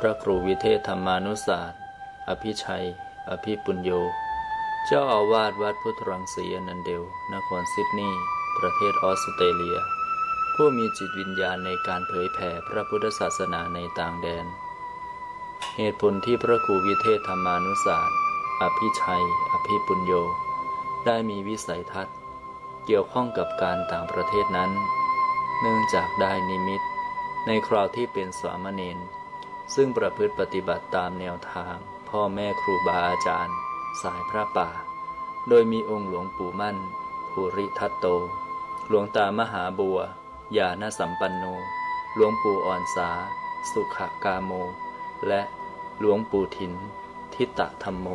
พระครูวิเทศธรรมานุศาสตร์ อภิชัย อภิปุญโย เจ้าอาวาสวัดพุทธรังสีอนันเดล นครซิดนีย์ ประเทศออสเตรเลีย ผู้มีจิตวิญญาณในการเผยแผ่พระพุทธศาสนาในต่างแดน เหตุผลที่พระครูวิเทศธรรมานุศาสตร์ อภิชัย อภิปุญโย ได้มีวิสัยทัศน์ เกี่ยวข้องกับการต่างประเทศนั้น เนื่องจากได้นิมิตในคราวที่เป็นสามเณร ซึ่งประพฤติปฏิบัติตามแนวทาง พ่อแม่ครูบาอาจารย์ สายพระป่า โดยมีองค์หลวงปู่มั่น ภูริทัตโต หลวงตามหาบัว ญาณสัมปันโน หลวงปู่อ่อนสา สุขกาโม และหลวงปู่ถิน ทิตะธรรมโม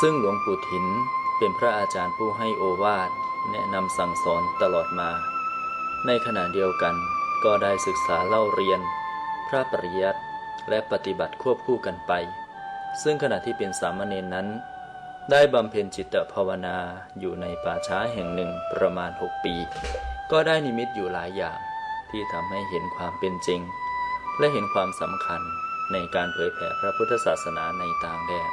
ซึ่งหลวงปู่ถินเป็นพระอาจารย์ผู้ให้โอวาทแนะนำสั่งสอนตลอดมา ในขณะเดียวกันก็ได้ศึกษาเล่าเรียน พระปริยัติและปฏิบัติควบคู่กันไป ซึ่งขณะที่เป็นสามเณรนั้น ได้บำเพ็ญจิตภาวนาอยู่ในป่าช้าแห่งหนึ่งประมาณ 6 ปี ก็ได้นิมิตอยู่หลายอย่างที่ทำให้เห็นความเป็นจริง และเห็นความสำคัญในการเผยแผ่พระพุทธศาสนาในต่างแดน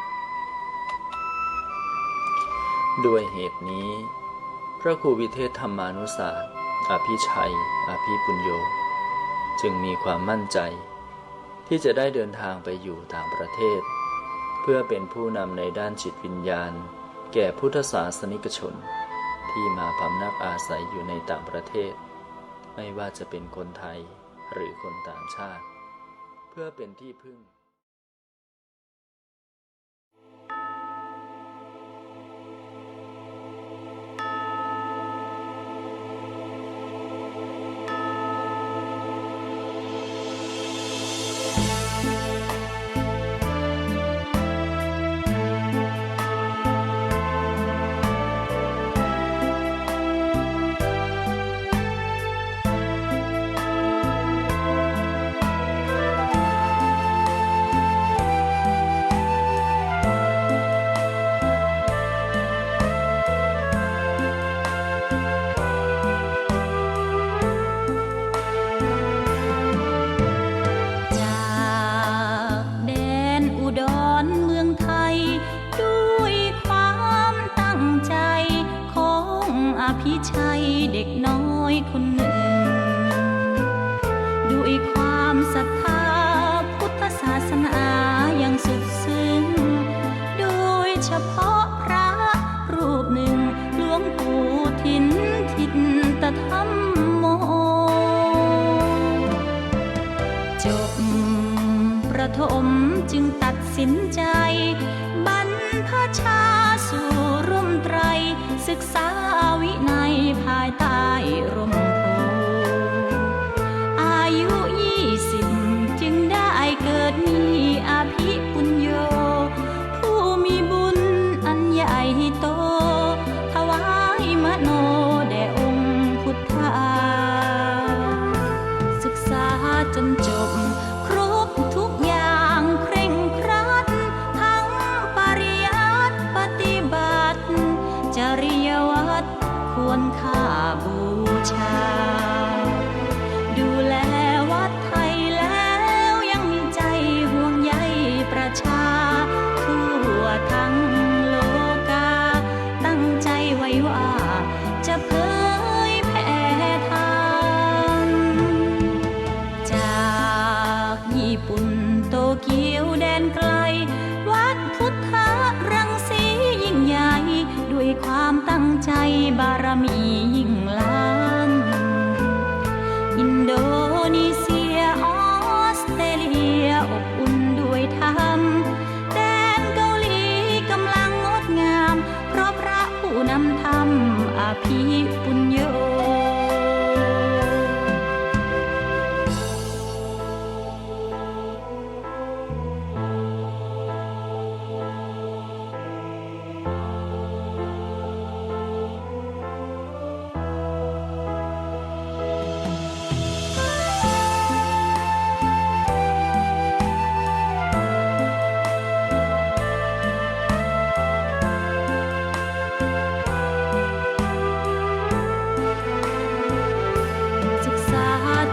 ด้วยเหตุนี้ พระครูวิเทศธรรมานุศาสตร์ อภิชัย อภิปุญโย จึงมีความมั่นใจ ที่จะได้เดินทางไปอยู่ต่างประเทศ เพื่อเป็นผู้นำในด้านจิตวิญญาณ แก่พุทธศาสนิกชน ที่มาพำนักอาศัยอยู่ในต่างประเทศ ไม่ว่าจะเป็นคนไทยหรือคนต่างชาติ เพื่อเป็นที่พึ่ง อภิชัยเด็กน้อยคนหนึ่ง ด้วยความศรัทธาพุทธศาสนาอย่างสุดซึ้ง โดยเฉพาะพระรูปหนึ่งหลวงปู่ทินทิตตธรรมโม จบประถมจึงตัดสินใจ บรรพชาสู่ร่มไตรศึกษาายใต้ร่ม ใจบารมียิ่งล้ำอินโดนีเซียออสเตรเลียอบอุ่นด้วยธรรมแดนเกาหลีกำลังงดงาม เพราะพระผู้นำธรรมอภิปุ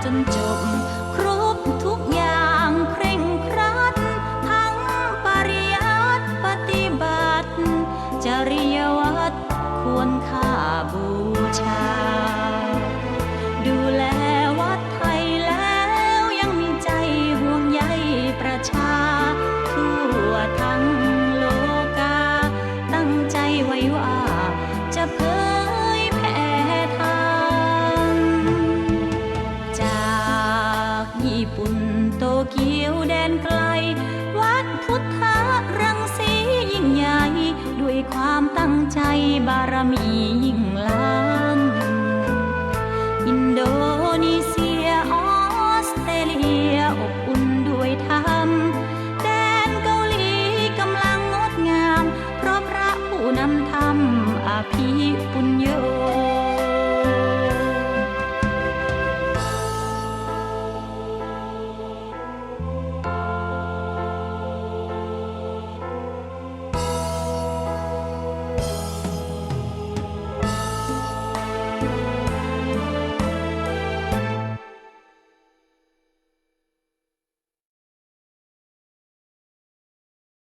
จนจบ ครบทุกอย่างเคร่งครัด ทั้งปริยัติปฏิบัติ จริยวัดควรค่าบูชา นไกล วัดพุทธรังสียิ่งใหญ่ ด้วยความตั้งใจบารมียิ่งล้ำอินโด